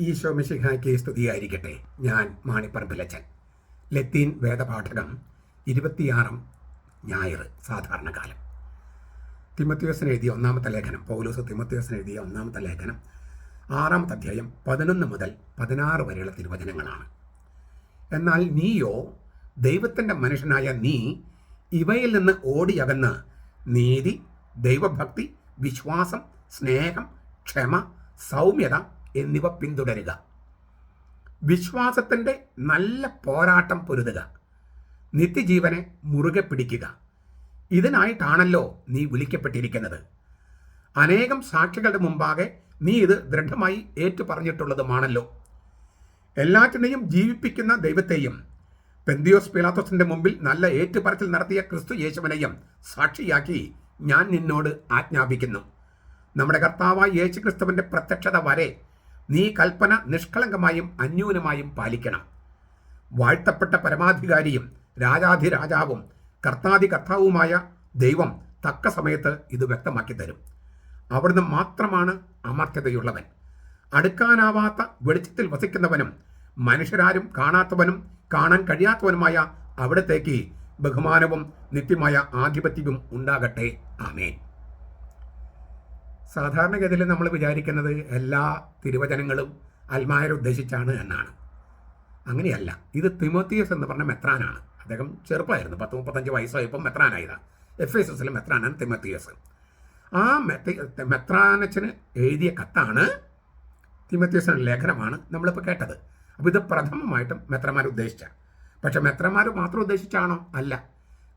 ഈശോ സ്തുതിയായിരിക്കട്ടെ ഞാൻ മാണിപ്പറമ്പിലച്ചൻ. ലത്തീൻ വേദപാഠകം ഇരുപത്തിയാറാം ഞായർ സാധാരണകാലം. തിമത്യോസിന് എഴുതിയ ഒന്നാമത്തെ ലേഖനം പൗലൂസ് തിമത്യോസിന് എഴുതിയ ഒന്നാമത്തെ ലേഖനം ആറാമത്തെ അധ്യായം പതിനൊന്ന് മുതൽ പതിനാറ് വരെയുള്ള തിരുവചനങ്ങളാണ്. എന്നാൽ നീയോ ദൈവത്തിന്റെ മനുഷ്യനായ നീ ഇവയിൽ നിന്ന് ഓടിയകന്ന് നീതി ദൈവഭക്തി വിശ്വാസം സ്നേഹം ക്ഷമ സൗമ്യത എന്നിവ പിന്തുടരുക. വിശ്വാസത്തിന്റെ നല്ല പോരാട്ടം പൊരുതുക. നിത്യജീവനെ മുറുകെ പിടിക്കുക. ഇതിനായിട്ടാണല്ലോ നീ വിളിക്കപ്പെട്ടിരിക്കുന്നത്. അനേകം സാക്ഷികളുടെ മുമ്പാകെ നീ ഇത് ദൃഢമായി ഏറ്റു പറഞ്ഞിട്ടുള്ളതുമാണല്ലോ എല്ലാറ്റിനെയും ജീവിപ്പിക്കുന്ന ദൈവത്തെയും പെന്തിയോസ് പിലാത്തോസിന്റെ മുമ്പിൽ നല്ല ഏറ്റുപറച്ചിൽ നടത്തിയ ക്രിസ്തു യേശുവിനെയും സാക്ഷിയാക്കി ഞാൻ നിന്നോട് ആജ്ഞാപിക്കുന്നു. നമ്മുടെ കർത്താവായ യേശു ക്രിസ്തുവിന്റെ പ്രത്യക്ഷത വരെ നീ കൽപ്പന നിഷ്കളങ്കമായും അന്യൂനമായും പാലിക്കണം. വാഴ്ത്തപ്പെട്ട പരമാധികാരിയും രാജാധിരാജാവും കർത്താതി കർത്താവുമായ ദൈവം തക്ക സമയത്ത് ഇത് വ്യക്തമാക്കി തരും. അവിടുന്ന് മാത്രമാണ് അമർത്യതയുള്ളവൻ. അടുക്കാനാവാത്ത വെളിച്ചത്തിൽ വസിക്കുന്നവനും മനുഷ്യരാരും കാണാത്തവനും കാണാൻ കഴിയാത്തവനുമായ അവിടത്തേക്ക് ബഹുമാനവും നിത്യമായ ആധിപത്യവും ഉണ്ടാകട്ടെ. ആമേൻ. സാധാരണഗതിയിൽ നമ്മൾ വിചാരിക്കുന്നത് എല്ലാ തിരുവചനങ്ങളും അൽമായരെ ഉദ്ദേശിച്ചാണ് എന്നാണ്. അങ്ങനെയല്ല. ഇത് തിമോത്തിയസ് എന്ന് പറഞ്ഞ മെത്രാനാണ്. അദ്ദേഹം ചെറുപ്പമായിരുന്നു. പത്ത് മുപ്പത്തഞ്ച് വയസ്സായപ്പോൾ മെത്രാനായതാണ് എഫ് എസ് എസിലെ മെത്രാനാണ് തിമത്തിയസ്. ആ മെത്രാനച്ചന് എഴുതിയ കത്താണ് തിമത്തിയസിന്റെ ലേഖനമാണ് നമ്മളിപ്പോൾ കേട്ടത്. അപ്പോൾ ഇത് പ്രഥമമായിട്ടും മെത്രമാർ ഉദ്ദേശിച്ച. പക്ഷെ മെത്രമാർ മാത്രം ഉദ്ദേശിച്ചാണോ? അല്ല.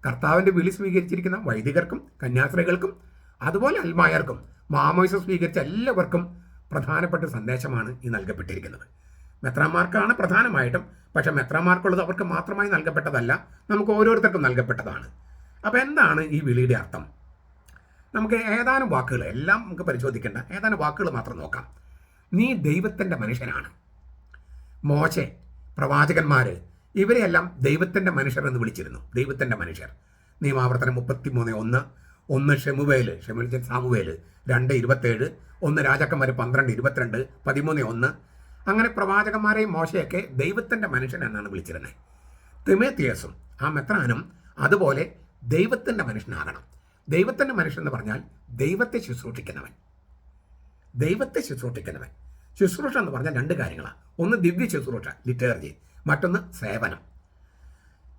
കർത്താവിന്റെ വിളി സ്വീകരിച്ചിരിക്കുന്ന വൈദികർക്കും കന്യാസ്ത്രീകൾക്കും അതുപോലെ അൽമായർക്കും മാമോയിസം സ്വീകരിച്ച എല്ലാവർക്കും പ്രധാനപ്പെട്ട സന്ദേശമാണ് ഈ നൽകപ്പെട്ടിരിക്കുന്നത്. മെത്രാന്മാർക്കാണ് പ്രധാനമായിട്ടും പക്ഷെ മെത്രാന്മാർക്കുള്ളത് അവർക്ക് മാത്രമായി നൽകപ്പെട്ടതല്ല നമുക്ക് ഓരോരുത്തർക്കും നൽകപ്പെട്ടതാണ്. അപ്പോൾ എന്താണ് ഈ വിളിയുടെ അർത്ഥം? നമുക്ക് ഏതാനും വാക്കുകൾ എല്ലാം നമുക്ക് പരിശോധിക്കേണ്ട ഏതാനും വാക്കുകൾ മാത്രം നോക്കാം. നീ ദൈവത്തിന്റെ മനുഷ്യനാണ്. മോശെ പ്രവാചകന്മാർ ഇവരെയെല്ലാം ദൈവത്തിന്റെ മനുഷ്യർ എന്ന് വിളിച്ചിരുന്നു. ദൈവത്തിന്റെ മനുഷ്യർ. നിയമാവർത്തനം മുപ്പത്തി മൂന്ന് ഒന്ന്. ഒന്ന് ഷെമുവേൽ ഷെമുൽ സാമുവേൽ രണ്ട് ഇരുപത്തേഴ് ഒന്ന് രാജാക്കന്മാർ പന്ത്രണ്ട് ഇരുപത്തിരണ്ട് പതിമൂന്ന് ഒന്ന്. അങ്ങനെ പ്രവാചകന്മാരെയും മോശയൊക്കെ ദൈവത്തിന്റെ മനുഷ്യൻ എന്നാണ് വിളിച്ചിരുന്നത് തിമേത്തിയസും ആ മെത്രാനും അതുപോലെ ദൈവത്തിന്റെ മനുഷ്യനാകണം. ദൈവത്തിന്റെ മനുഷ്യൻ എന്ന് പറഞ്ഞാൽ ദൈവത്തെ ശുശ്രൂഷിക്കുന്നവൻ. ദൈവത്തെ ശുശ്രൂഷിക്കുന്നവൻ. ശുശ്രൂഷ എന്ന് പറഞ്ഞാൽ രണ്ട് കാര്യങ്ങളാണ് ഒന്ന് ദിവ്യ ശുശ്രൂഷ ലിറ്റേർജി. മറ്റൊന്ന് സേവനം.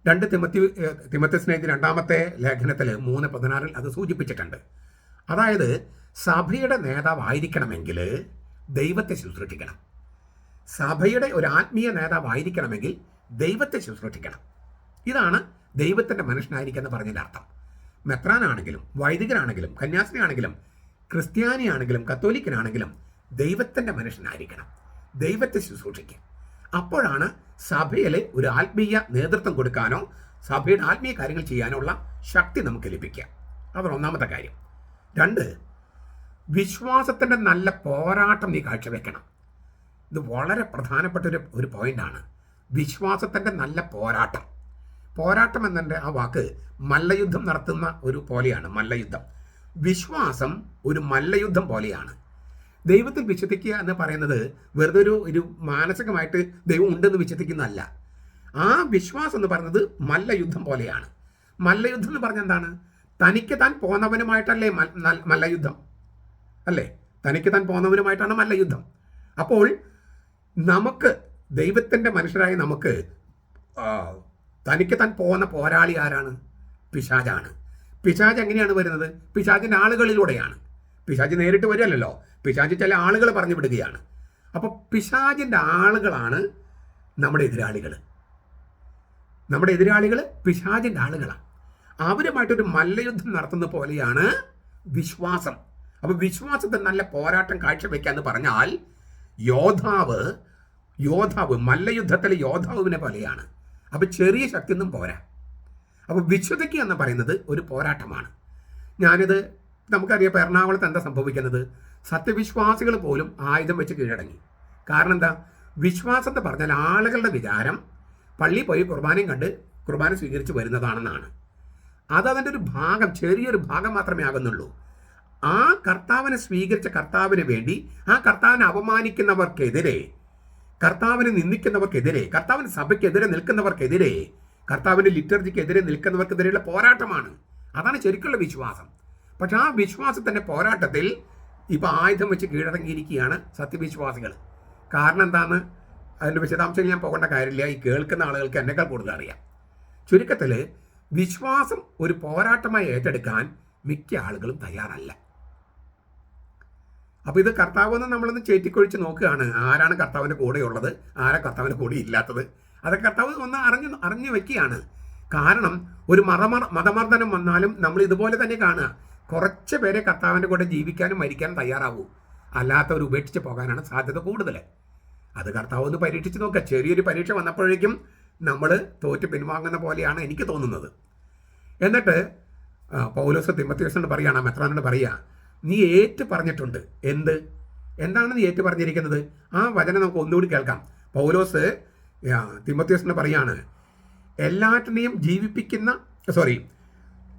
രണ്ട് തിമത്തി തിമത്തി സ്നേഹി രണ്ടാമത്തെ ലേഖനത്തിൽ മൂന്ന് പതിനാറിൽ അത് സൂചിപ്പിച്ചിട്ടുണ്ട്. അതായത് സഭയുടെ നേതാവായിരിക്കണമെങ്കിൽ ദൈവത്തെ ശുശ്രൂഷിക്കണം. സഭയുടെ ഒരു ആത്മീയ നേതാവായിരിക്കണമെങ്കിൽ ദൈവത്തെ ശുശ്രൂഷിക്കണം. ഇതാണ് ദൈവത്തിന്റെ മനുഷ്യനായിരിക്കുന്ന പറഞ്ഞതിന്റെ അർത്ഥം. മെത്രാനാണെങ്കിലും വൈദികനാണെങ്കിലും കന്യാസ്ത്രീയാണെങ്കിലും ക്രിസ്ത്യാനിയാണെങ്കിലും കത്തോലിക്കനാണെങ്കിലും ദൈവത്തിന്റെ മനുഷ്യനായിരിക്കണം. ദൈവത്തെ ശുശ്രൂഷിക്കുക. അപ്പോഴാണ് സഭയിലെ ഒരു ആത്മീയ നേതൃത്വം കൊടുക്കാനോ സഭയുടെ ആത്മീയ കാര്യങ്ങൾ ചെയ്യാനോ ഉള്ള ശക്തി നമുക്ക് ലഭിക്കാം. അതാണ് ഒന്നാമത്തെ കാര്യം. രണ്ട് വിശ്വാസത്തിന്റെ നല്ല പോരാട്ടം നീ കാഴ്ചവെക്കണം ഇത് വളരെ പ്രധാനപ്പെട്ട ഒരു ഒരു പോയിന്റാണ് വിശ്വാസത്തിന്റെ നല്ല പോരാട്ടം. പോരാട്ടം എന്നതിന്റെ ആ വാക്ക് മല്ലയുദ്ധം നടത്തുന്ന ഒരു പോലെയാണ് മല്ലയുദ്ധം. വിശ്വാസം ഒരു മല്ലയുദ്ധം പോലെയാണ്. ദൈവത്തിൽ വിശ്വസിക്കുക എന്ന് പറയുന്നത് വെറുതെ ഒരു ഒരു മാനസികമായിട്ട് ദൈവം ഉണ്ടെന്ന് വിശ്വസിക്കുന്നതല്ല. ആ വിശ്വാസം എന്ന് പറയുന്നത് മല്ലയുദ്ധം പോലെയാണ്. മല്ലയുദ്ധം എന്ന് പറഞ്ഞാൽ എന്താണ്? തനിക്ക് താൻ പോന്നവനുമായിട്ടല്ലേ മല്ലയുദ്ധം? അല്ലേ? തനിക്ക് താൻ പോന്നവനുമായിട്ടാണ് മല്ലയുദ്ധം. അപ്പോൾ നമുക്ക് ദൈവത്തിന്റെ മനുഷ്യരായ നമുക്ക് തനിക്ക് താൻ പോകുന്ന പോരാളി ആരാണ്? പിശാജാണ് പിശാജ് എങ്ങനെയാണ് വരുന്നത്? പിശാജിന്റെ ആളുകളിലൂടെയാണ്. പിശാജ് നേരിട്ട് വരില്ലല്ലോ പിശാജ് ചില ആളുകൾ പറഞ്ഞു വിടുകയാണ്. അപ്പോൾ പിശാജിന്റെ ആളുകളാണ് നമ്മുടെ എതിരാളികൾ. നമ്മുടെ എതിരാളികൾ പിശാജിന്റെ ആളുകളാണ്. അവരുമായിട്ടൊരു മല്ലയുദ്ധം നടത്തുന്ന പോലെയാണ് വിശ്വാസം. അപ്പോൾ വിശ്വാസത്തെ നല്ല പോരാട്ടം കാഴ്ചവെക്കാന്ന് പറഞ്ഞാൽ യോദ്ധാവ് യോദ്ധാവ് മല്ലയുദ്ധത്തിലെ യോദ്ധാവിനെ പോലെയാണ്. അപ്പോൾ ചെറിയ ശക്തിയൊന്നും പോരാ. അപ്പോൾ വിശ്വതയ്ക്ക് എന്ന് പറയുന്നത് ഒരു പോരാട്ടമാണ്. ഞാനിത് നമുക്കറിയാം എറണാകുളത്ത് എന്താ സംഭവിക്കുന്നത്? സത്യവിശ്വാസികൾ പോലും ആയുധം വെച്ച് കീഴടങ്ങി. കാരണം എന്താ വിശ്വാസത്തെ പറഞ്ഞാൽ ആളുകളുടെ വിചാരം പള്ളി പോയി കുർബാനയും കണ്ട് കുർബാന സ്വീകരിച്ച് വരുന്നതാണെന്നാണ്. അത് അതിന്റെ ഒരു ഭാഗം ചെറിയൊരു ഭാഗം മാത്രമേ ആകുന്നുള്ളൂ. ആ കർത്താവിനെ സ്വീകരിച്ച കർത്താവിന് വേണ്ടി ആ കർത്താവിനെ അപമാനിക്കുന്നവർക്കെതിരെ കർത്താവിനെ നിന്ദിക്കുന്നവർക്കെതിരെ കർത്താവിന് സഭയ്ക്കെതിരെ നിൽക്കുന്നവർക്കെതിരെ കർത്താവിന്റെ ലിറ്റർജിക്കെതിരെ നിൽക്കുന്നവർക്കെതിരെയുള്ള പോരാട്ടമാണ്. അതാണ് ശരിക്കുള്ള വിശ്വാസം. പക്ഷെ ആ വിശ്വാസത്തിന്റെ പോരാട്ടത്തിൽ ഇപ്പോൾ ആയുധം വെച്ച് കീഴടങ്ങിയിരിക്കുകയാണ് സത്യവിശ്വാസികൾ. കാരണം എന്താണെന്ന് അതിന്റെ വിശദാംശങ്ങൾ ഞാൻ പോകേണ്ട കാര്യമില്ല. ഈ കേൾക്കുന്ന ആളുകൾക്ക് എന്നെക്കാൾ കൂടുതൽ അറിയാം. ചുരുക്കത്തിൽ വിശ്വാസം ഒരു പോരാട്ടമായി ഏറ്റെടുക്കാൻ മിക്ക ആളുകളും തയ്യാറല്ല. അപ്പോൾ ഇത് കർത്താവെന്ന് നമ്മളൊന്ന് ചേറ്റിക്കൊഴിച്ച് നോക്കുകയാണ്. ആരാണ് കർത്താവിന്റെ കൂടെയുള്ളത്? ആരാ കർത്താവിന്റെ കൂടെ ഇല്ലാത്തത്? അതൊക്കെ കർത്താവ് ഒന്ന് അറിഞ്ഞു അറിഞ്ഞു വെക്കുകയാണ്. കാരണം ഒരു മതമർ മതമർദ്ദനം വന്നാലും നമ്മൾ ഇതുപോലെ തന്നെ കാണുക. കുറച്ച് പേരെ കർത്താവിന്റെ കൂടെ ജീവിക്കാനും മരിക്കാനും തയ്യാറാവൂ. അല്ലാത്തവർ ഉപേക്ഷിച്ച് പോകാനാണ് സാധ്യത കൂടുതൽ അത് കർത്താവ് ഒന്ന് പരീക്ഷിച്ച് നോക്കുക ചെറിയൊരു പരീക്ഷ വന്നപ്പോഴേക്കും നമ്മൾ തോറ്റ് പിൻവാങ്ങുന്ന പോലെയാണ് എനിക്ക് തോന്നുന്നത്. എന്നിട്ട് പൗലോസ് തിമ്മത്യോസിനോട് പറയുകയാണ് മെത്രാനോട് പറയുക നീ ഏറ്റു പറഞ്ഞിട്ടുണ്ട്. എന്ത്? എന്താണ് നീ ഏറ്റു പറഞ്ഞിരിക്കുന്നത്? ആ വചനം നമുക്ക് ഒന്നുകൂടി കേൾക്കാം. പൗലോസ് ആ, പറയുകയാണ് എല്ലാറ്റിനെയും ജീവിപ്പിക്കുന്ന സോറി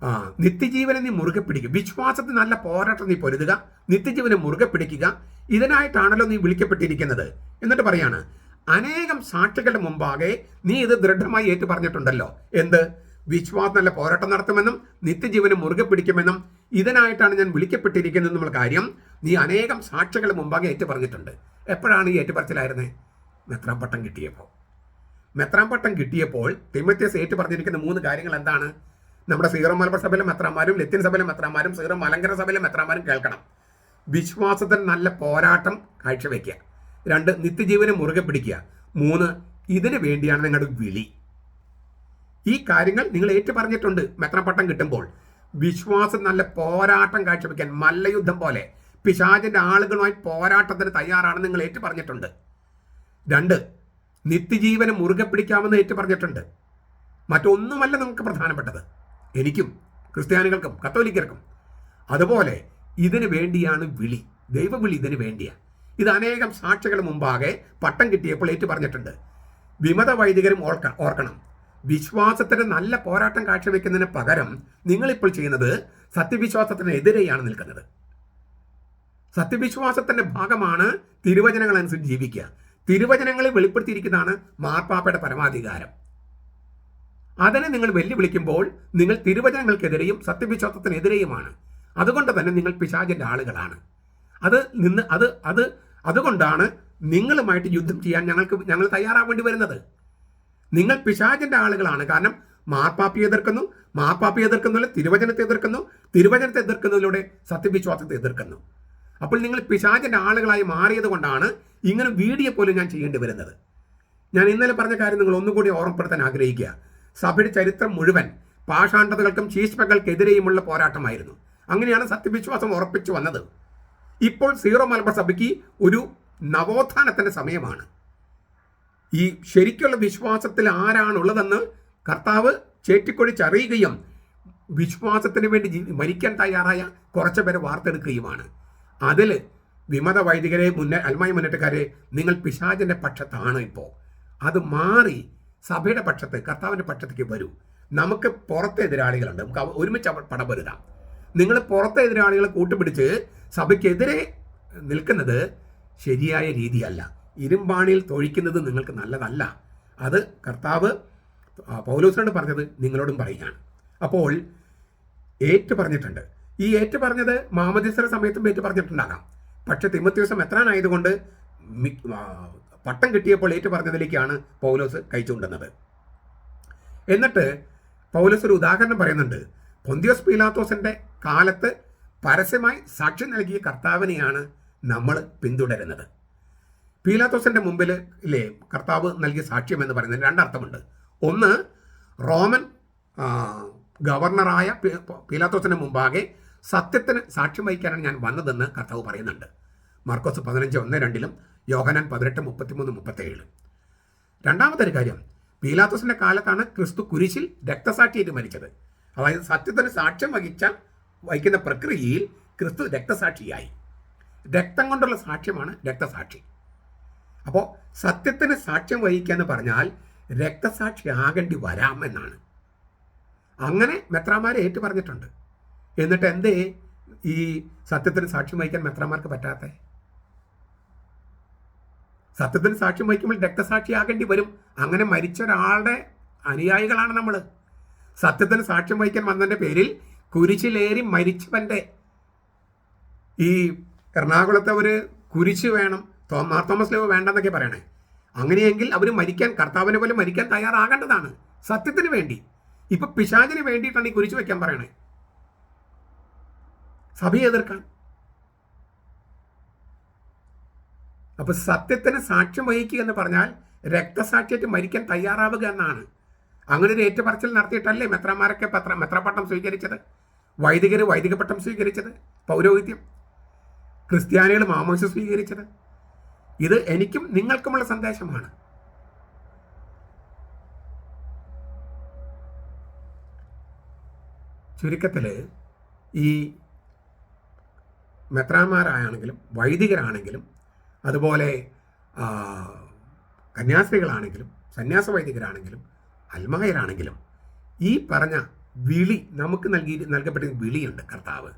ആ. നിത്യജീവനെ നീ മുറുകെ പിടിക്കുക വിശ്വാസത്തിൽ നല്ല പോരാട്ടം നീ പൊരുതുക. നിത്യജീവനെ മുറുകെ പിടിക്കുക. ഇതിനായിട്ടാണല്ലോ നീ വിളിക്കപ്പെട്ടിരിക്കുന്നത്. എന്നിട്ട് പറയാണ് അനേകം സാക്ഷികളുടെ മുമ്പാകെ നീ ഇത് ദൃഢമായി ഏറ്റു പറഞ്ഞിട്ടുണ്ടല്ലോ എന്ത്? വിശ്വാസം നല്ല പോരാട്ടം നടത്തുമെന്നും നിത്യജീവനെ മുറുകെ പിടിക്കുമെന്നും ഇതിനായിട്ടാണ് ഞാൻ വിളിക്കപ്പെട്ടിരിക്കുന്നത് എന്നുള്ള കാര്യം നീ അനേകം സാക്ഷികളുടെ മുമ്പാകെ ഏറ്റു പറഞ്ഞിട്ടുണ്ട് എപ്പോഴാണ് ഈ ഏറ്റുപറച്ചിലായിരുന്നേ? മെത്രാം പട്ടം കിട്ടിയപ്പോൾ. മെത്രാം പട്ടം കിട്ടിയപ്പോൾ തിമത്യസ് ഏറ്റു പറഞ്ഞിരിക്കുന്ന മൂന്ന് കാര്യങ്ങൾ എന്താണ്? നമ്മുടെ സീറോ മലബാർ സഭയിലെ മെത്രാന്മാരും ലത്തിൻ സഭയിലെ മെത്രാന്മാരും സീറോ മലങ്കര സഭയിലെ മെത്രാന്മാരും കേൾക്കണം. വിശ്വാസത്തിൽ നല്ല പോരാട്ടം കാഴ്ചവെക്കുക. രണ്ട് നിത്യജീവനെ മുറുകെ പിടിക്കുക. മൂന്ന് ഇതിന് വേണ്ടിയാണ് നിങ്ങളുടെ വിളി. ഈ കാര്യങ്ങൾ നിങ്ങൾ ഏറ്റു പറഞ്ഞിട്ടുണ്ട് മെത്രപ്പട്ടം കിട്ടുമ്പോൾ. വിശ്വാസം നല്ല പോരാട്ടം കാഴ്ചവെക്കാൻ മല്ലയുദ്ധം പോലെ പിശാചിന്റെ ആളുകളുമായി പോരാട്ടത്തിന് തയ്യാറാണ് നിങ്ങൾ ഏറ്റു പറഞ്ഞിട്ടുണ്ട് രണ്ട് നിത്യജീവനെ മുറുകെ പിടിക്കാമെന്ന് ഏറ്റു പറഞ്ഞിട്ടുണ്ട് മറ്റൊന്നുമല്ല നമുക്ക് പ്രധാനപ്പെട്ടത്. എനിക്കും ക്രിസ്ത്യാനികൾക്കും കത്തോലിക്കർക്കും. അതുപോലെ ഇതിന് വേണ്ടിയാണ് വിളി. ദൈവവിളി ഇതിന് വേണ്ടിയാണ് ഇത് അനേകം സാക്ഷികൾ മുമ്പാകെ പട്ടം കിട്ടിയപ്പോൾ ഏറ്റു പറഞ്ഞിട്ടുണ്ട് വിമത വൈദികരും ഓർക്ക ഓർക്കണം. വിശ്വാസത്തിന് നല്ല പോരാട്ടം കാഴ്ചവെക്കുന്നതിന് പകരം നിങ്ങളിപ്പോൾ ചെയ്യുന്നത് സത്യവിശ്വാസത്തിനെതിരെയാണ് നിൽക്കുന്നത്. സത്യവിശ്വാസത്തിന്റെ ഭാഗമാണ് തിരുവചനങ്ങൾ അനുസരിച്ച് ജീവിക്കുക. തിരുവചനങ്ങളിൽ വെളിപ്പെടുത്തിയിരിക്കുന്നതാണ് മാർപ്പാപ്പയുടെ പരമാധികാരം. അതിനെ നിങ്ങൾ വെല്ലുവിളിക്കുമ്പോൾ നിങ്ങൾ തിരുവചനങ്ങൾക്കെതിരെയും സത്യവിശ്വാസത്തിനെതിരെയുമാണ്. അതുകൊണ്ട് തന്നെ നിങ്ങൾ പിശാചിന്റെ ആളുകളാണ്. അത് നിന്ന് അത് അത് അതുകൊണ്ടാണ് നിങ്ങളുമായിട്ട് യുദ്ധം ചെയ്യാൻ ഞങ്ങൾക്ക് ഞങ്ങൾ തയ്യാറാവേണ്ടി വരുന്നത്. നിങ്ങൾ പിശാചിന്റെ ആളുകളാണ്. കാരണം മാർപ്പാപ്പി എതിർക്കുന്നു മാർപ്പാപ്പി എതിർക്കുന്നില്ല തിരുവചനത്തെ എതിർക്കുന്നു തിരുവചനത്തെ എതിർക്കുന്നതിലൂടെ സത്യവിശ്വാസത്തെ എതിർക്കുന്നു. അപ്പോൾ നിങ്ങൾ പിശാചിന്റെ ആളുകളായി മാറിയത് കൊണ്ടാണ് ഇങ്ങനെ വീഡിയോ പോലും ഞാൻ ചെയ്യേണ്ടി വരുന്നത്. ഞാൻ ഇന്നലെ പറഞ്ഞ കാര്യം നിങ്ങൾ ഒന്നുകൂടി ഓർമ്മപ്പെടുത്താൻ ആഗ്രഹിക്കുക. സഭയുടെ ചരിത്രം മുഴുവൻ പാഷാണ്ഡതകൾക്കും ശീഷ്മകൾക്കെതിരെയുമുള്ള പോരാട്ടമായിരുന്നു. അങ്ങനെയാണ് സത്യവിശ്വാസം ഉറപ്പിച്ചു വന്നത്. ഇപ്പോൾ സീറോ മലബാർ സഭയ്ക്ക് ഒരു നവോത്ഥാനത്തിന്റെ സമയമാണ്. ഈ ശരിക്കുള്ള വിശ്വാസത്തിൽ ആരാണുള്ളതെന്ന് കർത്താവ് ചേറ്റിക്കൊഴിച്ചറിയുകയും വിശ്വാസത്തിന് വേണ്ടി മരിക്കാൻ തയ്യാറായ കുറച്ച് പേരെ വാർത്തെടുക്കുകയുമാണ്. അതിൽ വിമത വൈദികരെ മുന്നേ അൽമായി മുന്നേറ്റക്കാരെ നിങ്ങൾ പിശാചിന്റെ പക്ഷത്താണ് ഇപ്പോൾ. അത് മാറി സഭയുടെ പക്ഷത്ത് കർത്താവിന്റെ പക്ഷത്തേക്ക് വരൂ. നമുക്ക് പുറത്തെ എതിരാളികളുണ്ട്. നമുക്ക് ഒരുമിച്ച് പടം നിങ്ങൾ പുറത്തെ എതിരാളികളെ കൂട്ടുപിടിച്ച് സഭയ്ക്കെതിരെ നിൽക്കുന്നത് ശരിയായ രീതിയല്ല. ഇരുമ്പാണിയിൽ തൊഴിക്കുന്നത് നിങ്ങൾക്ക് നല്ലതല്ല. അത് കർത്താവ് പൗലോസിനോട് പറഞ്ഞത് നിങ്ങളോടും പറയുകയാണ്. അപ്പോൾ ഏറ്റു പറഞ്ഞിട്ടുണ്ട് ഈ ഏറ്റു പറഞ്ഞത് മാമദീസര സമയത്തും ഏറ്റു പറഞ്ഞിട്ടുണ്ടാകാം പക്ഷെ തിമത്യോസം എത്രാനായതുകൊണ്ട് പട്ടം കിട്ടിയപ്പോൾ ഏറ്റു പറഞ്ഞതിലേക്കാണ് പൗലോസ് കഴിച്ചുകൊണ്ടുന്നത് എന്നിട്ട് പൗലോസ് ഒരു ഉദാഹരണം പറയുന്നുണ്ട്. പൊന്തിയോസ് പീലാത്തോസിന്റെ കാലത്ത് പരസ്യമായി സാക്ഷ്യം നൽകിയ കർത്താവിനെയാണ് നമ്മൾ പിന്തുടരുന്നത്. പീലാത്തോസിന്റെ മുമ്പിൽ ഇല്ലേ കർത്താവ് നൽകിയ സാക്ഷ്യം എന്ന് പറയുന്നത് രണ്ടർത്ഥമുണ്ട് ഒന്ന് റോമൻ ഗവർണറായ പീലാത്തോസിന് മുമ്പാകെ സത്യത്തിന് സാക്ഷ്യം വഹിക്കാനാണ് ഞാൻ വന്നതെന്ന് കർത്താവ് പറയുന്നുണ്ട്. മാർക്കോസ് പതിനഞ്ച് ഒന്ന് രണ്ടിലും യോഹനാൻ പതിനെട്ട് മുപ്പത്തിമൂന്ന് മുപ്പത്തേഴ്. രണ്ടാമത്തെ കാര്യം പീലാത്തോസിന്റെ കാലത്താണ് ക്രിസ്തു കുരിശിൽ രക്തസാക്ഷിയായിട്ട് മരിച്ചത്. അതായത് സത്യത്തിന് സാക്ഷ്യം വഹിച്ച വഹിക്കുന്ന പ്രക്രിയയിൽ ക്രിസ്തു രക്തസാക്ഷിയായി. രക്തം കൊണ്ടുള്ള സാക്ഷ്യമാണ് രക്തസാക്ഷി. അപ്പോൾ സത്യത്തിന് സാക്ഷ്യം വഹിക്കുക എന്ന് പറഞ്ഞാൽ രക്തസാക്ഷി ആകേണ്ടി വരാമെന്നാണ് അങ്ങനെ മെത്രാമാരെ ഏറ്റു പറഞ്ഞിട്ടുണ്ട് എന്നിട്ട് എന്തേ ഈ സത്യത്തിന് സാക്ഷ്യം വഹിക്കാൻ മെത്രാമാർക്ക് പറ്റാത്ത? സത്യത്തിന് സാക്ഷ്യം വഹിക്കുമ്പോൾ രക്തസാക്ഷിയാകേണ്ടി വരും. അങ്ങനെ മരിച്ച ഒരാളുടെ അനുയായികളാണ് നമ്മൾ സത്യത്തിന് സാക്ഷ്യം വഹിക്കാൻ വന്നതിന്റെ പേരിൽ കുരിശിലേറി മരിച്ചവന്റെ ഈ എറണാകുളത്തെ ഒരു കുരിശ് വേണം തോമാർ തോമസ് ലേവ് വേണ്ടെന്നൊക്കെ പറയണേ. അങ്ങനെയെങ്കിൽ അവർ മരിക്കാൻ കർത്താവിനെ പോലെ മരിക്കാൻ തയ്യാറാകേണ്ടതാണ്. സത്യത്തിന് വേണ്ടി. ഇപ്പൊ പിശാചിന് വേണ്ടിയിട്ടാണ് ഈ കുരിശ് വെക്കാൻ പറയണേ. സഭയെ എതിർക്കാൻ. അപ്പൊ സത്യത്തിന് സാക്ഷ്യം വഹിക്കുക എന്ന് പറഞ്ഞാൽ രക്തസാക്ഷിയായിട്ട് മരിക്കാൻ തയ്യാറാവുക എന്നാണ്. അങ്ങനെ ഒരു ഏറ്റുപറച്ചിൽ നടത്തിയിട്ടല്ലേ മെത്രമാരൊക്കെ പത്ര മെത്രപട്ടം സ്വീകരിച്ചത്? വൈദികർ വൈദിക പട്ടം സ്വീകരിച്ചത്? പൗരോഹിത്യം? ക്രിസ്ത്യാനികൾ മാമോശ സ്വീകരിച്ചത്? ഇത് എനിക്കും നിങ്ങൾക്കുമുള്ള സന്ദേശമാണ്. ചുരുക്കത്തിൽ ഈ മെത്രാന്മാരാണെങ്കിലും വൈദികരാണെങ്കിലും അതുപോലെ കന്യാസ്ത്രീകളാണെങ്കിലും സന്യാസ വൈദികരാണെങ്കിലും അൽമായരാണെങ്കിലും ഈ പറഞ്ഞ വിളി നമുക്ക് നൽകി നൽകപ്പെട്ട വിളിയുണ്ട് കർത്താവ്.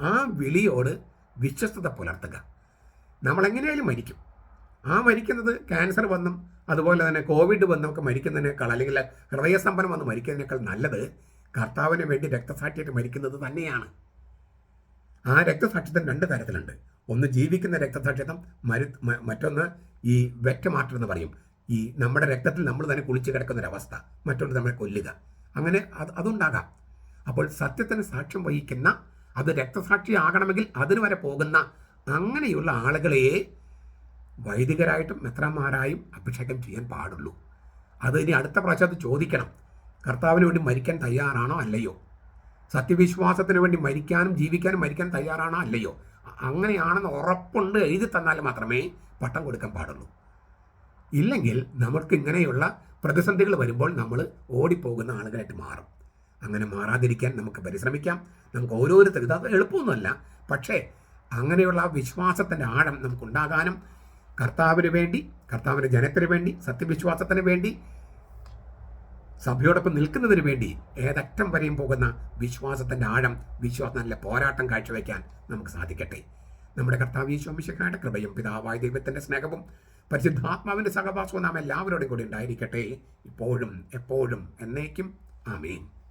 ആ വിളിയോട് വിശ്വസ്തത പുലർത്തുക. നമ്മൾ എങ്ങനെയായാലും മരിക്കും. ആ മരിക്കുന്നത് ക്യാൻസർ വന്നും അതുപോലെ തന്നെ കോവിഡ് വന്നൊക്കെ മരിക്കുന്നതിനേക്കാൾ അല്ലെങ്കിൽ ഹൃദയസ്തംഭനം വന്ന് മരിക്കുന്നതിനേക്കാൾ നല്ലത് കർത്താവിന് വേണ്ടി രക്തസാക്ഷിയായിട്ട് മരിക്കുന്നത് തന്നെയാണ്. ആ രക്തസാക്ഷിത്വം രണ്ട് തരത്തിലുണ്ട്. ഒന്ന് ജീവിക്കുന്ന രക്തസാക്ഷിത്വം മരു മറ്റൊന്ന് ഈ വെറ്റ മാറ്റർ എന്ന് പറയും. ഈ നമ്മുടെ രക്തത്തിൽ നമ്മൾ തന്നെ കുളിച്ച് കിടക്കുന്ന ഒരവസ്ഥ മറ്റൊന്ന് നമ്മളെ കൊല്ലുക. അങ്ങനെ അത് അതുണ്ടാകാം. അപ്പോൾ സത്യത്തിന് സാക്ഷ്യം വഹിക്കുന്ന അത് രക്തസാക്ഷി ആകണമെങ്കിൽ അതിന് വരെ പോകുന്ന അങ്ങനെയുള്ള ആളുകളെ വൈദികരായിട്ടും മെത്രന്മാരായും അഭിഷേകം ചെയ്യാൻ പാടുള്ളൂ. അത് ഇനി അടുത്ത പ്രാവശ്യം അത് ചോദിക്കണം. കർത്താവിന് വേണ്ടി മരിക്കാൻ തയ്യാറാണോ അല്ലയോ? സത്യവിശ്വാസത്തിന് വേണ്ടി മരിക്കാനും ജീവിക്കാനും മരിക്കാൻ തയ്യാറാണോ അല്ലയോ? അങ്ങനെയാണെന്ന് ഉറപ്പുണ്ട് എഴുതി തന്നാൽ മാത്രമേ പട്ടം കൊടുക്കാൻ പാടുള്ളൂ. ഇല്ലെങ്കിൽ നമുക്ക് ഇങ്ങനെയുള്ള പ്രതിസന്ധികൾ വരുമ്പോൾ നമ്മൾ ഓടിപ്പോകുന്ന ആളുകളായിട്ട് മാറും. അങ്ങനെ മാറാതിരിക്കാൻ നമുക്ക് പരിശ്രമിക്കാം. നമുക്ക് ഓരോരുത്തരും ഇത് എളുപ്പമൊന്നുമല്ല. പക്ഷേ അങ്ങനെയുള്ള വിശ്വാസത്തിന്റെ ആഴം നമുക്കുണ്ടാകാനും കർത്താവിന് വേണ്ടി കർത്താവിന്റെ ജനത്തിന് വേണ്ടി സത്യവിശ്വാസത്തിന് വേണ്ടി സഭയോടൊപ്പം നിൽക്കുന്നതിന് വേണ്ടി ഏതറ്റം വരെയും പോകുന്ന വിശ്വാസത്തിന്റെ ആഴം വിശ്വാസം നല്ല പോരാട്ടം കാഴ്ചവെക്കാൻ നമുക്ക് സാധിക്കട്ടെ. നമ്മുടെ കർത്താവ് ഈശോമിശക്കാരുടെ കൃപയും പിതാവായ ദൈവത്തിന്റെ സ്നേഹവും പരിശുദ്ധാത്മാവിന്റെ സഹവാസവും നാം എല്ലാവരോടും കൂടി ഉണ്ടായിരിക്കട്ടെ. ഇപ്പോഴും എപ്പോഴും എന്നേക്കും. ആമേൻ.